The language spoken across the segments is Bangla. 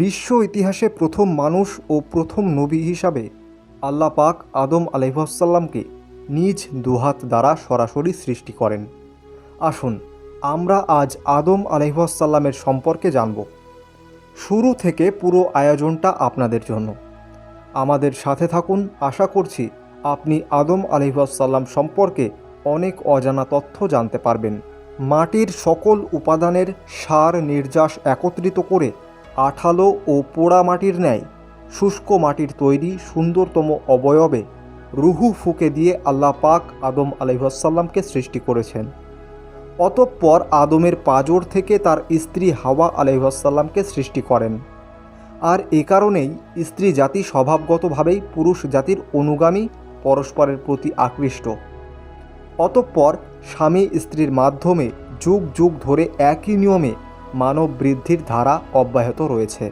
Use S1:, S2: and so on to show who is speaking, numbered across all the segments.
S1: বিশ্ব ইতিহাসে প্রথম মানুষ ও প্রথম নবী হিসাবে আল্লাহ পাক আদম আলহাসাল্লামকে নিজ দুহাত দ্বারা সরাসরি সৃষ্টি করেন। আসুন, আমরা আজ আদম আলহাসাল্লামের সম্পর্কে জানব। শুরু থেকে পুরো আয়োজনটা আপনাদের জন্য। আমাদের সাথে থাকুন, আশা করছি আপনি আদম আলহাসাল্লাম সম্পর্কে অনেক অজানা তথ্য জানতে পারবেন। মাটির সকল উপাদানের সার নির্যাস একত্রিত করে আঠালো ও পোড়া মাটির ন্যায়, শুষ্ক মাটির তৈরি সুন্দরতম অবয়বে রুহু ফুকে দিয়ে আল্লাহ পাক আদম আলহাসাল্লামকে সৃষ্টি করেছেন। অতঃপর আদমের পাজর থেকে তার স্ত্রী হাওয়া আলহাসাল্লামকে সৃষ্টি করেন। আর এ কারণেই স্ত্রী জাতি স্বভাবগতভাবেই পুরুষ জাতির অনুগামী পরস্পরের প্রতি আকৃষ্ট। অতঃপর স্বামী স্ত্রীর মাধ্যমে যুগ যুগ ধরে একই নিয়মে মানব বৃদ্ধির ধারা অব্যাহত রয়েছে।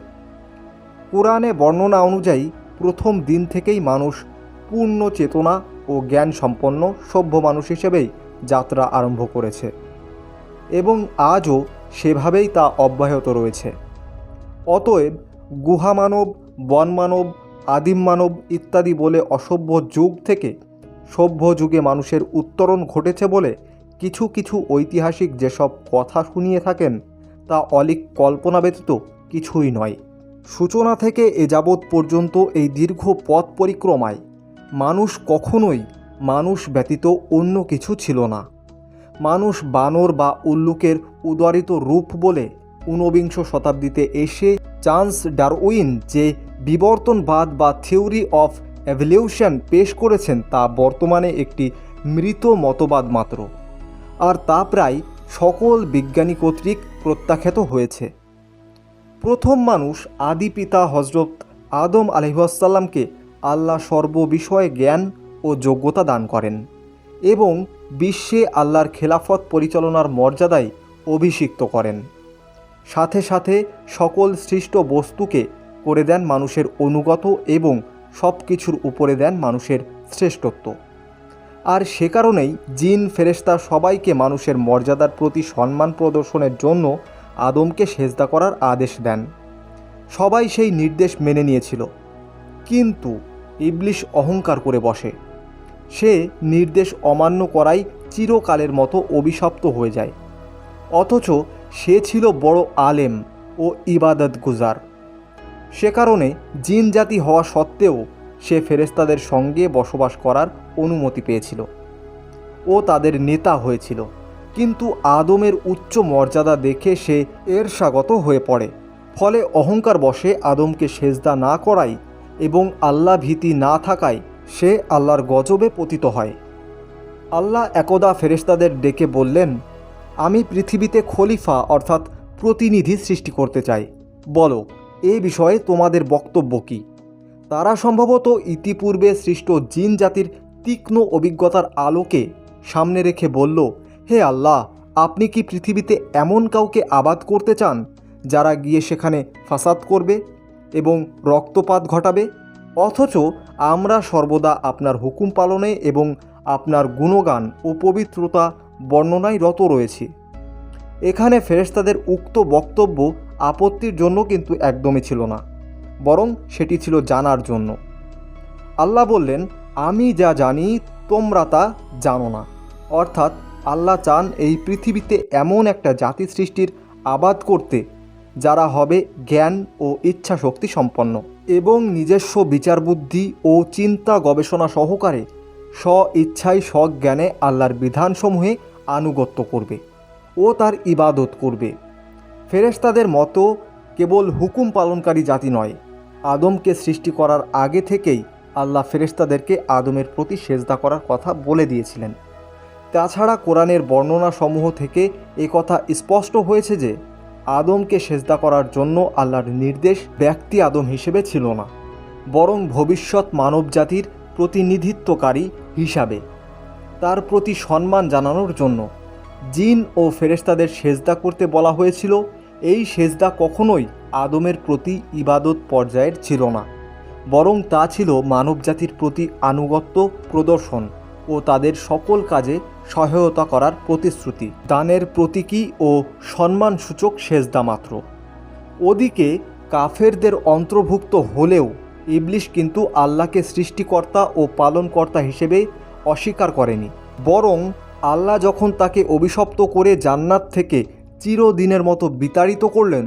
S1: কোরআনে বর্ণনা অনুযায়ী প্রথম দিন থেকেই মানুষ পূর্ণ চেতনা ও জ্ঞান সম্পন্ন সভ্য মানুষ হিসেবেই যাত্রা আরম্ভ করেছে এবং আজও সেভাবেই তা অব্যাহত রয়েছে। অতএব গুহা গুহামানব বনমানব আদিম মানব ইত্যাদি বলে অসভ্য যুগ থেকে সভ্য যুগে মানুষের উত্তরণ ঘটেছে বলে কিছু কিছু ঐতিহাসিক যেসব কথা শুনিয়ে থাকেন তা অলিক কল্পনা ব্যতীত কিছুই নয়। সূচনা থেকে এ যাবৎ পর্যন্ত এই দীর্ঘ পথ পরিক্রমায় মানুষ কখনোই মানুষ ব্যতীত অন্য কিছু ছিল না। মানুষ বানর বা উল্লুকের উদারিত রূপ বলে ঊনবিংশ শতাব্দীতে এসে চার্লস ডারউইন যে বিবর্তনবাদ বা থিওরি অফ এভলিউশন পেশ করেছেন তা বর্তমানে একটি মৃত মতবাদ মাত্র। আর তা প্রায় সকল বিজ্ঞানী কর্তৃক প্রত্যাখ্যাত হয়েছে। প্রথম মানুষ আদি পিতা হজরত আদম আলহাসাল্লামকে আল্লাহ সর্ববিষয়ে জ্ঞান ও যোগ্যতা দান করেন এবং বিশ্বে আল্লাহর খেলাফত পরিচালনার মর্যাদায় অভিষিক্ত করেন। সাথে সাথে সকল সৃষ্ট বস্তুকে করে দেন মানুষের অনুগত এবং সব কিছুর উপরে দেন মানুষের শ্রেষ্ঠত্ব। আর সে কারণেই জিন ফেরেস্তা সবাইকে মানুষের মর্যাদার প্রতি সম্মান প্রদর্শনের জন্য আদমকে সেজদা করার আদেশ দেন। সবাই সেই নির্দেশ মেনে নিয়েছিল। কিন্তু ইবলিশ অহংকার করে বসে। সে নির্দেশ অমান্য করাই চিরকালের মতো অভিশপ্ত হয়ে যায়। অথচ সে ছিল বড় আলেম ও ইবাদত গুজার। সে কারণে জিন জাতি হওয়া সত্ত্বেও সে ফেরেস্তাদের সঙ্গে বসবাস করার অনুমতি পেয়েছিল। ও তাদের নেতা হয়েছিল, কিন্তু আদমের উচ্চ মর্যাদা দেখে সে এর স্বাগত হয়ে পড়ে। ফলে অহংকার বসে আদমকে সেজদা না করাই এবং আল্লাহ ভীতি না থাকায় সে আল্লাহর গজবে পতিত হয়। আল্লাহ একদা ফেরেস্তাদের ডেকে বললেন, আমি পৃথিবীতে খলিফা অর্থাৎ প্রতিনিধি সৃষ্টি করতে চাই। বলো, এ বিষয়ে তোমাদের বক্তব্য কী? তারা সম্ভবত ইতিপূর্বে সৃষ্ট জিন জাতির তীক্ষ্ণ অভিজ্ঞতার আলোকে সামনে রেখে বলল, হে আল্লাহ, আপনি কি পৃথিবীতে এমন কাউকে আবাদ করতে চান যারা গিয়ে সেখানে ফাসাদ করবে এবং রক্তপাত ঘটাবে? অথচ আমরা সর্বদা আপনার হুকুম পালনে এবং আপনার গুণগান ও পবিত্রতা বর্ণনায় রত রয়েছি। এখানে ফেরেশতাদের উক্ত বক্তব্য আপত্তির জন্য কিন্তু একদমই ছিল না, বরং সেটি ছিল জানার জন্য। আল্লাহ বললেন আমি যা জানি, তোমরা তা জানো না। অর্থাৎ আল্লাহ চান এই পৃথিবীতে এমন একটা জাতি সৃষ্টির আবাদ করতে, যারা হবে জ্ঞান ও ইচ্ছা শক্তি সম্পন্ন এবং নিজস্ব বিচার বুদ্ধি ও চিন্তা গবেষণা সহকারে স্ব ইচ্ছায় স্বজ্ঞানে আল্লাহর বিধানসমূহে আনুগত্য করবে ও তার ইবাদত করবে। ফেরেশতাদের মতো কেবল হুকুম পালনকারী জাতি নয়, আদমকে সৃষ্টি করার আগে থেকেই আল্লাহ ফেরেশতাদেরকে আদমের প্রতি সেজদা করার কথা বলে দিয়েছিলেন। তাছাড়া কোরআনের বর্ণনাসমূহ থেকে এ কথা স্পষ্ট হয়েছে যে, আদমকে সেজদা করার জন্য আল্লাহর নির্দেশ ব্যক্তি আদম হিসেবে ছিল না, বরং ভবিষ্যৎ মানব জাতির প্রতিনিধিত্বকারী হিসাবে। তার প্রতি সম্মান জানানোর জন্য জিন ও ফেরেশতাদের সেজদা করতে বলা হয়েছিল। এই সেজদা কখনোই আদমের প্রতি ইবাদত পর্যায়ের ছিল না। বরং তা ছিল মানবজাতির প্রতি আনুগত্য, প্রদর্শন ও তাদের সকল কাজে সহায়তা করার প্রতিশ্রুতি। দানের প্রতীকী ও সম্মানসূচক সেজদা মাত্র। ওদিকে কাফেরদের অন্তর্ভুক্ত হলেও ইবলিশ কিন্তু আল্লাহকে সৃষ্টিকর্তা ও পালনকর্তা হিসেবে অস্বীকার করেনি। বরং আল্লাহ যখন তাকে অভিশপ্ত করে জান্নাত থেকে চিরদিনের মতো বিতাড়িত করলেন,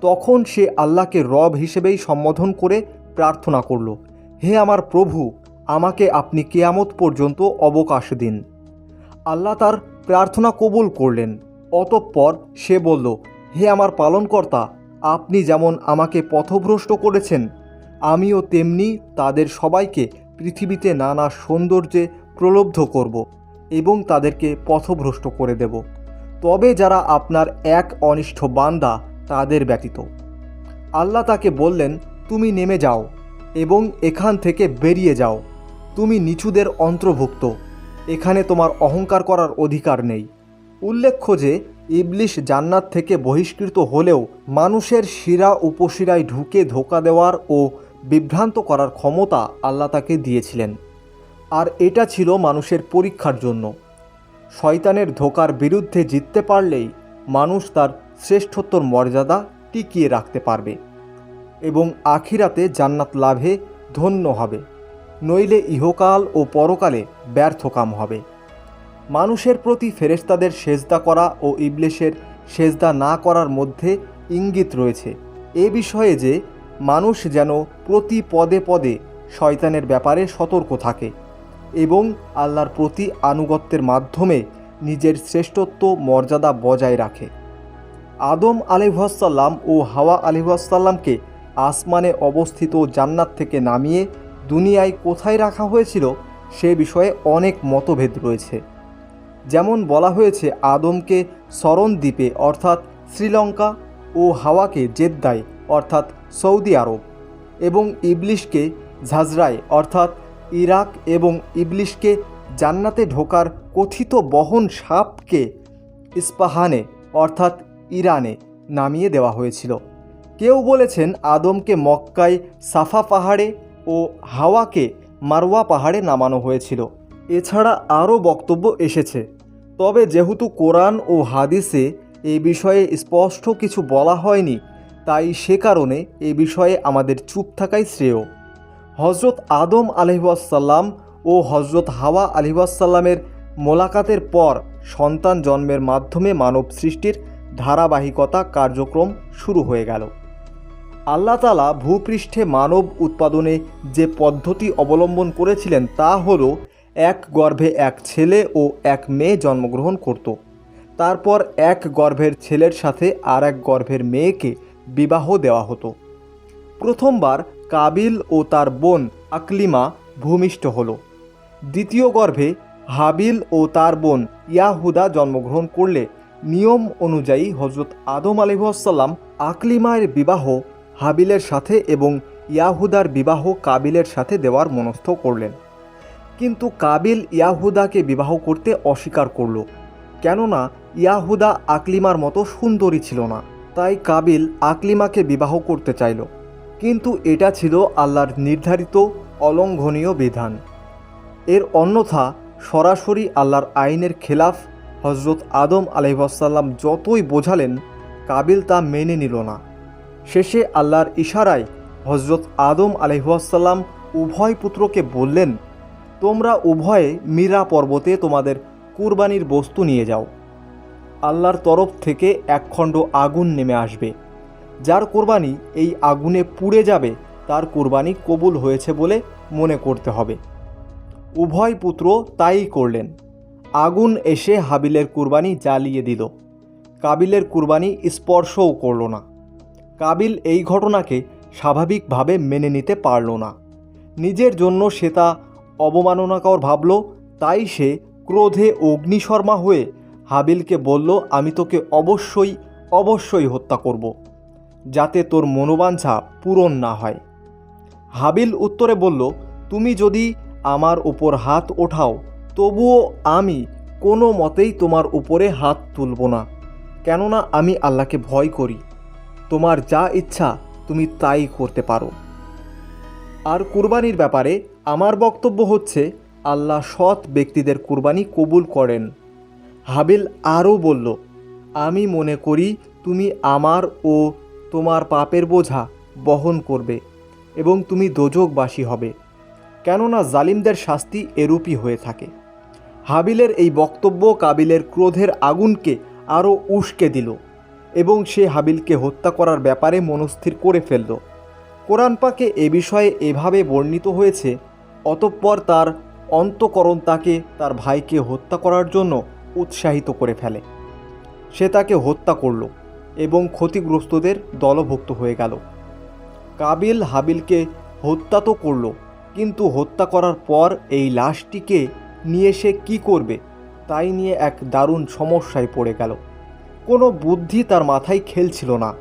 S1: তখন সে আল্লাহকে রব হিসেবেই সম্বোধন করে প্রার্থনা করল, হে আমার প্রভু, আমাকে আপনি কেয়ামত পর্যন্ত অবকাশ দিন। আল্লাহ তার প্রার্থনা কবুল করলেন। অতঃপর সে বলল, হে আমার পালনকর্তা, আপনি যেমন আমাকে পথভ্রষ্ট করেছেন, আমিও তেমনি তাদের সবাইকে পৃথিবীতে নানা সৌন্দর্যে প্রলব্ধ করব এবং তাদেরকে পথভ্রষ্ট করে দেব। তবে যারা আপনার এক অনিষ্ঠ বান্দা, তাদের ব্যতীত। আল্লাহ তাকে বললেন তুমি নেমে যাও এবং এখান থেকে বেরিয়ে যাও। তুমি নিচুদের অন্তর্ভুক্ত। এখানে তোমার অহংকার করার অধিকার নেই। উল্লেখ্য যে, ইবলিশ জান্নাত থেকে বহিষ্কৃত হলেও মানুষের শিরা উপশিরায় ঢুকে ধোকা দেওয়ার ও বিভ্রান্ত করার ক্ষমতা আল্লাহ তাকে দিয়েছিলেন। আর এটা ছিল মানুষের পরীক্ষার জন্য। শয়তানের ধোকার বিরুদ্ধে জিততে পারলেই মানুষ তার শ্রেষ্ঠত্বর মর্যাদা টিকিয়ে রাখতে পারবে। এবং আখিরাতে জান্নাত লাভে ধন্য হবে, নইলে ইহকাল ও পরকালে ব্যর্থ কাম হবে। মানুষের প্রতি ফেরেশতাদের সেজদা করা ও ইবলেশের সেজদা না করার মধ্যে ইঙ্গিত রয়েছে। এ বিষয়ে যে, মানুষ যেন প্রতি পদে পদে শয়তানের ব্যাপারে সতর্ক থাকে এবং আল্লাহর প্রতি আনুগত্যের মাধ্যমে নিজের শ্রেষ্ঠত্ব, মর্যাদা বজায় রাখে। আদম আলিহাসাল্লাম ও হাওয়া আলিহাসাল্লামকে আসমানে অবস্থিত জান্নাত থেকে নামিয়ে দুনিয়ায় কোথায় রাখা হয়েছিল সে বিষয়ে অনেক মতভেদ রয়েছে। যেমন বলা হয়েছে, আদমকে সরণ দ্বীপে, অর্থাৎ শ্রীলঙ্কা, ও হাওয়াকে জেদ্দায়, অর্থাৎ সৌদি আরব, এবং ইবলিশকে ঝাজরায় অর্থাৎ ইরাক এবং ইবলিশকে জান্নাতে ঢোকার কথিত বহন সাপকে ইস্পাহানে, অর্থাৎ ইরানে, নামিয়ে দেওয়া হয়েছিল। কেউ বলেছেন আদমকে মক্কায় সাফা পাহাড়ে ও হাওয়াকে মারওয়া পাহাড়ে নামানো হয়েছিল। এছাড়া আরও বক্তব্য এসেছে। তবে যেহেতু কোরআন ও হাদিসে এ বিষয়ে স্পষ্ট কিছু বলা হয়নি, তাই সে কারণে এ বিষয়ে আমাদের চুপ থাকাই শ্রেয়। হজরত আদম আলহিবাসাল্লাম ও হজরত হাওয়া আলহিবাসাল্লামের মোলাকাতের পর সন্তান জন্মের মাধ্যমে মানব সৃষ্টির ধারাবাহিকতা কার্যক্রম শুরু হয়ে গেল। আল্লাহ তালা ভূপৃষ্ঠে মানব উৎপাদনে যে পদ্ধতি অবলম্বন করেছিলেন তা হল, এক গর্ভে এক ছেলে ও এক মেয়ে জন্মগ্রহণ করত। তারপর এক গর্ভের ছেলের সাথে আর এক গর্ভের মেয়েকে বিবাহ দেওয়া হতো। প্রথমবার কাবিল ও তার বোন আকলিমা ভূমিষ্ঠ হল। দ্বিতীয় গর্ভে হাবিল ও তার বোন ইয়াহুদা জন্মগ্রহণ করলে নিয়ম অনুযায়ী হজরত আদম আলিহাসাল্লাম আকলিমায়ের বিবাহ হাবিলের সাথে এবং ইয়াহুদার বিবাহ কাবিলের সাথে দেওয়ার মনস্থ করলেন। কিন্তু কাবিল ইয়াহুদাকে বিবাহ করতে অস্বীকার করল, কেননা ইয়াহুদা আকলিমার মতো সুন্দরী ছিল না। তাই কাবিল আকলিমাকে বিবাহ করতে চাইল, কিন্তু এটা ছিল আল্লাহর নির্ধারিত অলঙ্ঘনীয় বিধান। এর অন্যথা সরাসরি আল্লাহর আইনের খেলাফ হজরত আদম আলহিবাসাল্লাম যতই বোঝালেন, কাবিল তা মেনে নিল না। শেষে আল্লাহর ইশারায় হজরত আদম আলহিহাসাল্লাম উভয় পুত্রকে বললেন, তোমরা উভয়ে মীরা পর্বতে তোমাদের কুরবানির বস্তু নিয়ে যাও। আল্লাহর তরফ থেকে একখণ্ড আগুন নেমে আসবে। যার কোরবানি এই আগুনে পুড়ে যাবে, তার কোরবানি কবুল হয়েছে বলে মনে করতে হবে। উভয় পুত্র তাই করলেন। আগুন এসে হাবিলের কুরবানি জ্বালিয়ে দিল। কাবিলের কুরবানি স্পর্শও করল না। কাবিল এই ঘটনাকে স্বাভাবিকভাবে মেনে নিতে পারল না। নিজের জন্য সে তা অবমাননাকর ভাবল, তাই সে ক্রোধে অগ্নিশর্মা হয়ে হাবিলকে বলল, আমি তোকে অবশ্যই অবশ্যই হত্যা করব, যাতে তোর মনোবাঞ্ছা পূরণ না হয়। হাবিল উত্তরে বলল, তুমি যদি আমার উপর হাত ওঠাও, তবুও আমি কোনো মতেই তোমার উপরে হাত তুলব না, কেননা আমি আল্লাহকে ভয় করি। তোমার যা ইচ্ছা তুমি তাই করতে পারো। আর কুরবানির ব্যাপারে আমার বক্তব্য হচ্ছে, আল্লাহ সৎ ব্যক্তিদের কুরবানি কবুল করেন। হাবিল আরও বলল, আমি মনে করি তুমি আমার ও তোমার পাপের বোঝা বহন করবে এবং তুমি দোজকবাসী হবে। কেননা জালিমদের শাস্তি এরূপই হয়ে থাকে। হাবিলের এই বক্তব্য কাবিলের ক্রোধের আগুনকে আরও উস্কে দিল। এবং সে হাবিলকে হত্যা করার ব্যাপারে মনস্থির করে ফেলল। কোরআন পাকে এ বিষয়ে এভাবে বর্ণিত হয়েছে, অতঃপর তার অন্তকরণ তাকে তার ভাইকে হত্যা করার জন্য উৎসাহিত করে ফেলে। সে তাকে হত্যা করল এবং ক্ষতিগ্রস্তদের দলভুক্ত হয়ে গেল। কাবিল হাবিলকে হত্যা তো করল, কিন্তু হত্যা করার পর এই লাশটিকে নিয়ে সে কী করবে, তাই নিয়ে এক দারুণ সমস্যায় পড়ে গেল। কোনো বুদ্ধি তার মাথায় খেলছিল না।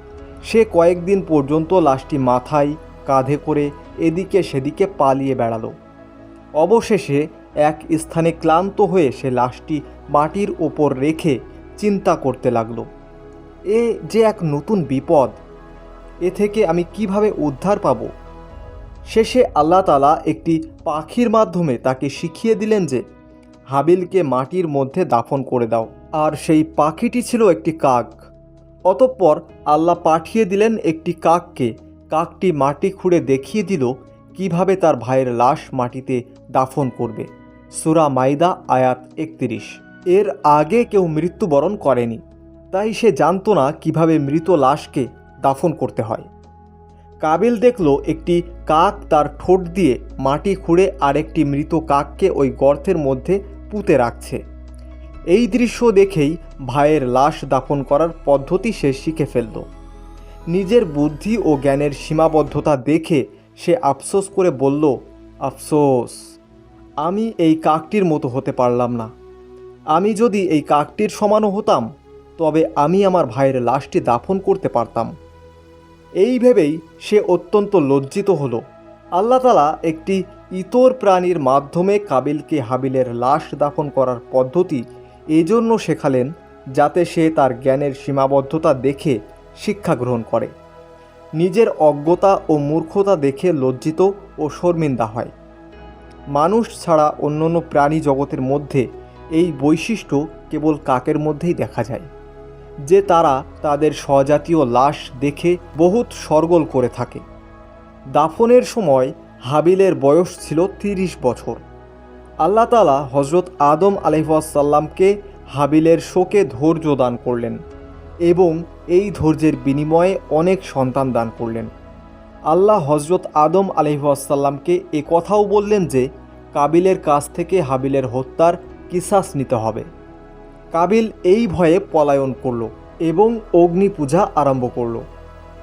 S1: সে কয়েকদিন পর্যন্ত লাশটি মাথায় কাঁধে করে এদিকে সেদিকে পালিয়ে বেড়ালো। অবশেষে এক স্থানে ক্লান্ত হয়ে সে লাশটি মাটির ওপর রেখে চিন্তা করতে লাগল। এ যে এক নতুন বিপদ, এ থেকে আমি কীভাবে উদ্ধার পাব? শেষে আল্লাহ তালা একটি পাখির মাধ্যমে তাকে শিখিয়ে দিলেন যে, হাবিলকে মাটির মধ্যে দাফন করে দাও। আর সেই পাখিটি ছিল একটি কাক। অতঃপর আল্লাহ পাঠিয়ে দিলেন একটি কাককে। কাকটি মাটি খুঁড়ে দেখিয়ে দিল কীভাবে তার ভাইয়ের লাশ মাটিতে দাফন করবে। সুরা মাইদা, আয়াত একত্রিশ। এর আগে কেউ মৃত্যুবরণ করেনি, তাই সে জানতো না কীভাবে মৃত লাশকে দাফন করতে হয়। কাবিল দেখল একটি কাক তার ঠোঁট দিয়ে মাটি খুঁড়ে আরেকটি মৃত কাককে ওই গর্তের মধ্যে পুঁতে রাখছে। এই দৃশ্য দেখেই ভাইয়ের লাশ দাফন করার পদ্ধতি সে শিখে ফেলল। নিজের বুদ্ধি ও জ্ঞানের সীমাবদ্ধতা দেখে সে আফসোস করে বলল, আফসোস, আমি এই কাকটির মতো হতে পারলাম না। আমি যদি এই কাকটির সমানও হতাম, তবে আমি আমার ভাইয়ের লাশটি দাফন করতে পারতাম। এই ভেবেই সে অত্যন্ত লজ্জিত হলো। আল্লাহ তালা একটি ইতর প্রাণীর মাধ্যমে কাবিলকে হাবিলের লাশ দাফন করার পদ্ধতি এজন্য শেখালেন যাতে সে তার জ্ঞানের সীমাবদ্ধতা দেখে শিক্ষা গ্রহণ করে। নিজের অজ্ঞতা ও মূর্খতা দেখে লজ্জিত ও শর্মিন্দা হয়। মানুষ ছাড়া অন্যান্য প্রাণী জগতের মধ্যে এই বৈশিষ্ট্য কেবল কাকের মধ্যেই দেখা যায়, যে তারা তাদের স্বজাতীয় লাশ দেখে বহুত সরগোল করে থাকে। দাফনের সময় হাবিলের বয়স ছিল তিরিশ বছর। আল্লাহ তালা হজরত আদম আলহাসাল্লামকে হাবিলের শোকে ধৈর্য দান করলেন এবং এই ধৈর্যের বিনিময়ে অনেক সন্তান দান করলেন। আল্লাহ হজরত আদম আলহাসাল্লামকে এ কথাও বললেন যে, কাবিলের কাছ থেকে হাবিলের হত্যার কিসাস নিতে হবে। কাবিল এই ভয়ে পলায়ন করল এবং অগ্নি পূজা আরম্ভ করল।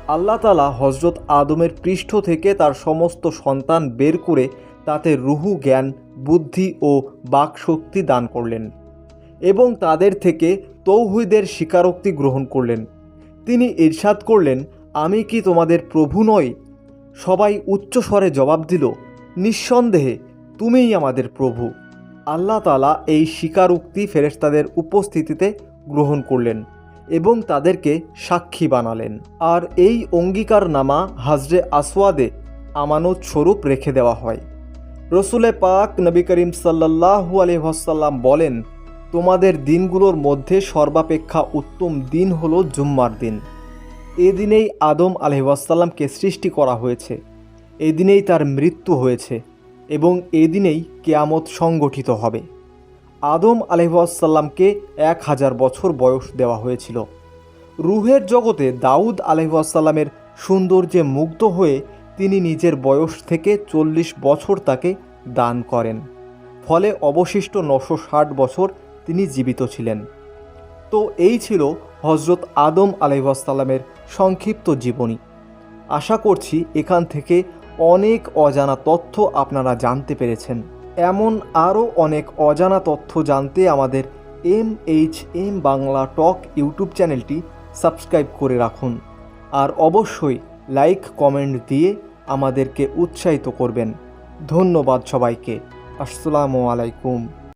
S1: আল্লাহ তালা হজরত আদমের পৃষ্ঠ থেকে তার সমস্ত সন্তান বের করে তাতে রুহু, জ্ঞান বুদ্ধি ও বাকশক্তি দান করলেন এবং তাদের থেকে তৌহিদের স্বীকারোক্তি গ্রহণ করলেন। তিনি ইরশাদ করলেন, আমি কি তোমাদের প্রভু নই? সবাই উচ্চস্বরে জবাব দিল, নিঃসন্দেহে, তুমিই আমাদের প্রভু। আল্লাহ তালা এই স্বীকারোক্তি ফেরেশতাদের উপস্থিতিতে গ্রহণ করলেন এবং তাদেরকে সাক্ষী বানালেন। আর এই অঙ্গীকারনামা হাজরে আসওয়াদে আমানত স্বরূপ রেখে দেওয়া হয়। রসুলে পাক নবী করিম সাল্লাহু আলহাসাল্লাম বলেন, তোমাদের দিনগুলোর মধ্যে সর্বাপেক্ষা উত্তম দিন হলো জুম্মার দিন। এদিনেই আদম আলহাসাল্লামকে সৃষ্টি করা হয়েছে। এদিনেই তার মৃত্যু হয়েছে এবং এদিনেই কেয়ামত সংগঠিত হবে। আদম আলহাসাল্লামকে এক হাজার বছর বয়স দেওয়া হয়েছিল। রুহের জগতে দাউদ আলহাসাল্লামের সৌন্দর্যে মুগ্ধ হয়ে তিনি নিজের বয়স থেকে চল্লিশ বছর তাকে দান করেন। ফলে অবশিষ্ট নশো ষাট বছর তিনি জীবিত ছিলেন। তো এই ছিল হজরত আদম আলহাসাল্লামের সংক্ষিপ্ত জীবনী। আশা করছি এখান থেকে অনেক অজানা তথ্য আপনারা জানতে পেরেছেন। এমন আরও অনেক অজানা তথ্য জানতে আমাদের M H M Bangla talk YouTube চ্যানেলটি সাবস্ক্রাইব করে রাখুন। আর অবশ্যই লাইক, কমেন্ট দিয়ে আমাদেরকে উৎসাহিত করবেন। ধন্যবাদ সবাইকে। আসসালামু আলাইকুম।